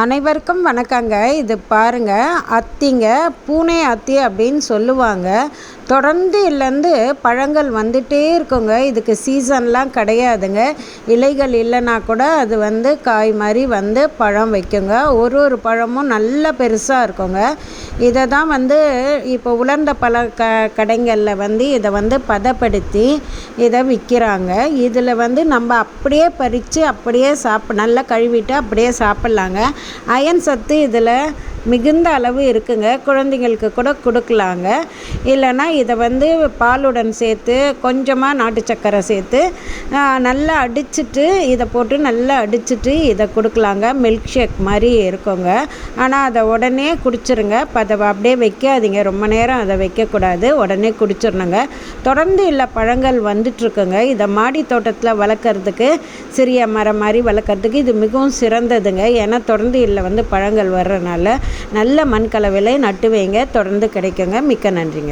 அனைவருக்கும் வணக்கங்க. இது பாருங்க அத்திங்க பூனை அத்தி அப்படின்னு சொல்லுவாங்க. தொடர்ந்து இல்லைந்து பழங்கள் வந்துட்டே இருக்குங்க. இதுக்கு சீசன்லாம் கிடையாதுங்க. இலைகள் இல்லைன்னா கூட அது வந்து காய் மாதிரி வந்து பழம் வைக்குங்க. ஒரு ஒரு பழமும் நல்ல பெருசாக இருக்குங்க. இதை தான் வந்து இப்போ உலர்ந்த பழ க கடைங்களில் வந்து இதை வந்து பதப்படுத்தி இதை விற்கிறாங்க. இதில் வந்து நம்ம அப்படியே பறித்து அப்படியே சாப்பிட நல்லா கழுவிட்டு அப்படியே சாப்பிட்லாங்க. அயன் சத்து இதில் மிகுந்த அளவு இருக்குங்க. குழந்தைங்களுக்கு கூட கொடுக்கலாங்க. இல்லைன்னா இதை வந்து பாலுடன் சேர்த்து கொஞ்சமாக நாட்டு சக்கரை சேர்த்து நல்லா அடிச்சுட்டு இதை போட்டு நல்லா அடிச்சுட்டு இதை கொடுக்கலாங்க. மில்க் ஷேக் மாதிரி இருக்குங்க. ஆனால் அதை உடனே குடிச்சிருங்க. இப்போ அதை அப்படியே வைக்காதீங்க. ரொம்ப நேரம் அதை வைக்கக்கூடாது. உடனே குடிச்சிடணுங்க. தொடர்ந்து இல்லை பழங்கள் வந்துட்டுருக்குங்க. இதை மாடி தோட்டத்தில் வளர்க்குறதுக்கு சிறிய மரம் மாதிரி வளர்க்குறதுக்கு இது மிகவும் சிறந்ததுங்க. ஏன்னா தொடர்ந்து இல்லை வந்து பழங்கள் வர்றதுனால நல்ல மண் கலவையில் நட்டு வைங்க. தொடர்ந்து கிடைக்குங்க. மிக்க நன்றிங்க.